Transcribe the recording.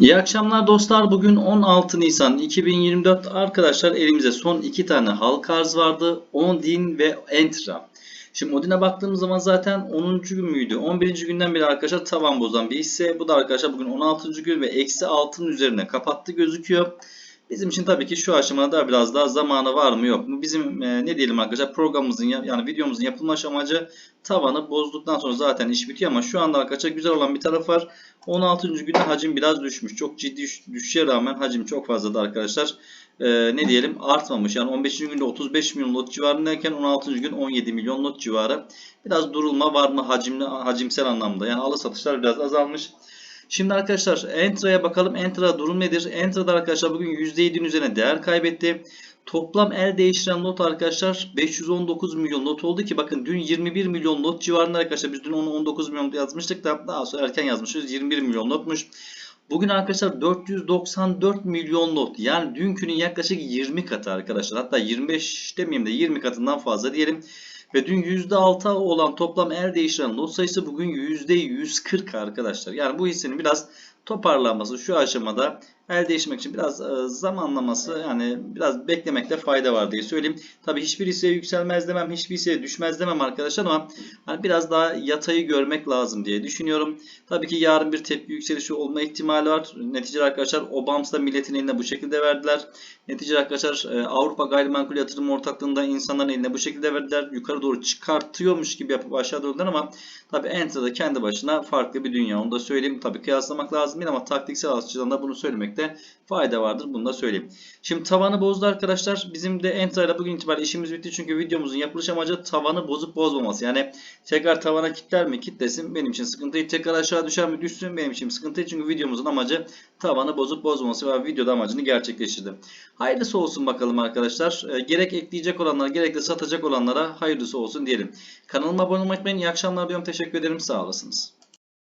İyi akşamlar dostlar. Bugün 16 Nisan 2024 arkadaşlar elimizde son iki tane halka arz vardı. Ondin ve Entra. Şimdi Odin'e baktığımız zaman zaten 10. gün müydü? 11. günden beri arkadaşlar tavan bozan bir hisse. Bu da arkadaşlar bugün 16. gün ve eksi altının üzerine kapattı gözüküyor. Bizim için tabii ki şu aşamada biraz daha zamanı var mı yok mu? Bizim e, ne diyelim arkadaşlar programımızın ya- yani videomuzun yapılma amacı tavanı bozduktan sonra zaten iş bitiyor ama şu anda arkadaşlar güzel olan bir taraf var. 16. günde hacim biraz düşmüş. Çok ciddi düş- düşüşe rağmen hacim çok fazladı arkadaşlar. Ee, ne diyelim artmamış. Yani 15. günde 35 milyon lot civarındayken 16. gün 17 milyon lot civarı. Biraz durulma var mı hacimli, hacimsel anlamda. Yani alış satışlar biraz azalmış. Şimdi arkadaşlar Entra'ya bakalım. Entra durum nedir? Entra'da arkadaşlar bugün %7'nin üzerine değer kaybetti. Toplam el değiştiren lot arkadaşlar 519 milyon lot oldu ki bakın dün 21 milyon lot civarında arkadaşlar biz dün onu 19 milyon yazmıştık da daha sonra erken yazmışız 21 milyon lotmuş. Bugün arkadaşlar 494 milyon lot yani dünkünün yaklaşık 20 katı arkadaşlar hatta 25 demeyeyim de 20 katından fazla diyelim. Ve dün %6 olan toplam el değiştiren lot sayısı bugün %140 arkadaşlar. Yani bu hissenin biraz toparlanması şu aşamada el değişmek için biraz e, zamanlaması yani biraz beklemekte fayda var diye söyleyeyim. Tabi hiçbir hisseye yükselmez demem, hiçbir hisseye düşmez demem arkadaşlar ama hani biraz daha yatayı görmek lazım diye düşünüyorum. Tabii ki yarın bir tepki yükselişi olma ihtimali var. Neticede arkadaşlar Obams'da milletin eline bu şekilde verdiler. Neticede arkadaşlar e, Avrupa Gayrimenkul Yatırım Ortaklığı'nda insanların eline bu şekilde verdiler. Yukarı doğru çıkartıyormuş gibi yapıp aşağı doğru ama tabii Enter'da kendi başına farklı bir dünya. Onu da söyleyeyim. Tabii kıyaslamak lazım değil ama taktiksel açıdan da bunu söylemekte fayda vardır. Bunu da söyleyeyim. Şimdi tavanı bozdu arkadaşlar. Bizim de Enter ile bugün itibariyle işimiz bitti. Çünkü videomuzun yapılış amacı tavanı bozup bozmaması. Yani tekrar tavana kitler mi? Kitlesin. Benim için sıkıntı değil. Tekrar aşağı düşer mi? Düşsün. Benim için sıkıntı değil. Çünkü videomuzun amacı tavanı bozup bozmaması ve videoda amacını gerçekleştirdi. Hayırlısı olsun bakalım arkadaşlar. E, gerek ekleyecek olanlara gerek de satacak olanlara hayırlısı olsun diyelim. Kanalıma abone olmayı unutmayın. İyi akşamlar diyorum. Teşekkür ederim. Sağ olasınız.